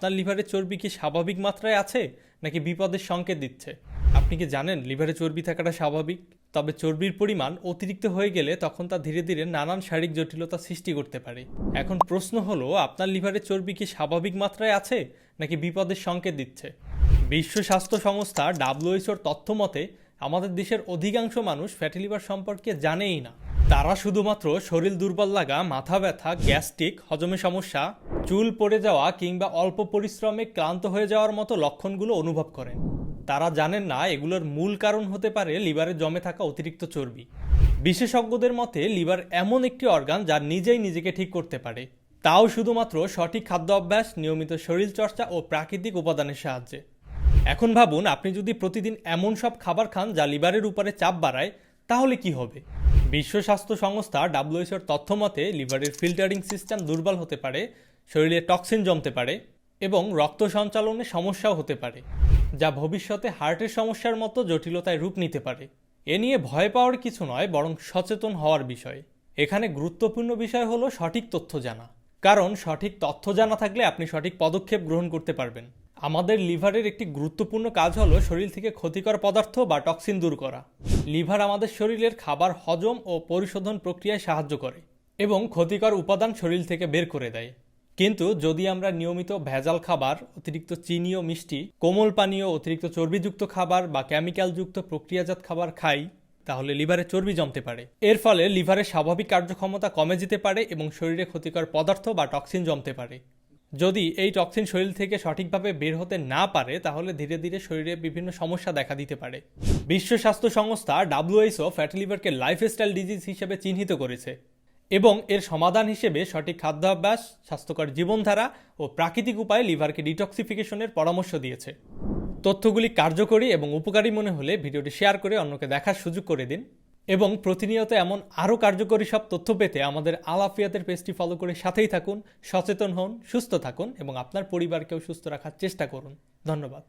আপনার লিভারে চর্বি কি স্বাভাবিক মাত্রায় আছে, নাকি বিপদের সংকেত দিচ্ছে? আপনি কি জানেন লিভারে চর্বি থাকাটা স্বাভাবিক? তবে চর্বির পরিমাণ অতিরিক্ত হয়ে গেলে তখন তা ধীরে ধীরে নানান শারীরিক জটিলতা সৃষ্টি করতে পারে। এখন প্রশ্ন হলো, আপনার লিভারে চর্বি কি স্বাভাবিক মাত্রায় আছে, নাকি বিপদের সংকেত দিচ্ছে? বিশ্ব স্বাস্থ্য সংস্থা ডাব্লিউএইচওর তথ্য মতে, আমাদের দেশের অধিকাংশ মানুষ ফ্যাটি লিভার সম্পর্কে জানেই না। তারা শুধুমাত্র শরীর দুর্বল লাগা, মাথা ব্যথা, গ্যাস্ট্রিক, হজমে সমস্যা, চুল পড়ে যাওয়া কিংবা অল্প পরিশ্রমে ক্লান্ত হয়ে যাওয়ার মতো লক্ষণগুলো অনুভব করেন। তারা জানেন না এগুলোর মূল কারণ হতে পারে লিভারে জমে থাকা অতিরিক্ত চর্বি। বিশেষজ্ঞদের মতে, লিভার এমন একটি অর্গান যা নিজেই নিজেকে ঠিক করতে পারে। তাও শুধুমাত্র সঠিক খাদ্য অভ্যাস, নিয়মিত শরীরচর্চা ও প্রাকৃতিক উপাদানের সাহায্যে। এখন ভাবুন, আপনি যদি প্রতিদিন এমন সব খাবার খান যা লিভারের উপরে চাপ বাড়ায়, তাহলে কি হবে? বিশ্ব স্বাস্থ্য সংস্থা ডাব্লিউএইচওর তথ্য মতে, লিভারের ফিল্টারিং সিস্টেম দুর্বল হতে পারে, শরীরে টক্সিন জমতে পারে এবং রক্ত সঞ্চালনে সমস্যাও হতে পারে, যা ভবিষ্যতে হার্টের সমস্যার মতো জটিলতায় রূপ নিতে পারে। এ নিয়ে ভয় পাওয়ার কিছু নয়, বরং সচেতন হওয়ার বিষয়। এখানে গুরুত্বপূর্ণ বিষয় হলো সঠিক তথ্য জানা। কারণ সঠিক তথ্য জানা থাকলে আপনি সঠিক পদক্ষেপ গ্রহণ করতে পারবেন। আমাদের লিভারের একটি গুরুত্বপূর্ণ কাজ হলো শরীর থেকে ক্ষতিকর পদার্থ বা টক্সিন দূর করা। লিভার আমাদের শরীরের খাবার হজম ও পরিশোধন প্রক্রিয়ায় সাহায্য করে এবং ক্ষতিকর উপাদান শরীর থেকে বের করে দেয়। কিন্তু যদি আমরা নিয়মিত ভেজাল খাবার, অতিরিক্ত চিনি ও মিষ্টি, কোমল পানীয়, অতিরিক্ত চর্বিযুক্ত খাবার বা কেমিক্যালযুক্ত প্রক্রিয়াজাত খাবার খাই, তাহলে লিভারে চর্বি জমতে পারে। এর ফলে লিভারের স্বাভাবিক কার্যক্ষমতা কমে যেতে পারে এবং শরীরে ক্ষতিকর পদার্থ বা টক্সিন জমতে পারে। যদি এই টক্সিন শরীর থেকে সঠিকভাবে বের হতে না পারে, তাহলে ধীরে ধীরে শরীরে বিভিন্ন সমস্যা দেখা দিতে পারে। বিশ্ব স্বাস্থ্য সংস্থা ডাব্লিউএইচও ফ্যাটি লিভারকে লাইফস্টাইল ডিজিজ হিসেবে চিহ্নিত করেছে এবং এর সমাধান হিসেবে সঠিক খাদ্যাভ্যাস, স্বাস্থ্যকর জীবনধারা ও প্রাকৃতিক উপায়ে লিভারকে ডিটক্সিফিকেশনের পরামর্শ দিয়েছে। তথ্যগুলি কার্যকরী এবং উপকারী মনে হলে ভিডিওটি শেয়ার করে অন্যকে দেখার সুযোগ করে দিন। এবং প্রতিনিয়ত এমন আরও কার্যকরী সব তথ্য পেতে আমাদের আলাফিয়াতের পেজটি ফলো করে সাথেই থাকুন, সচেতন হন, সুস্থ থাকুন এবং আপনার পরিবারকেও সুস্থ রাখার চেষ্টা করুন। ধন্যবাদ।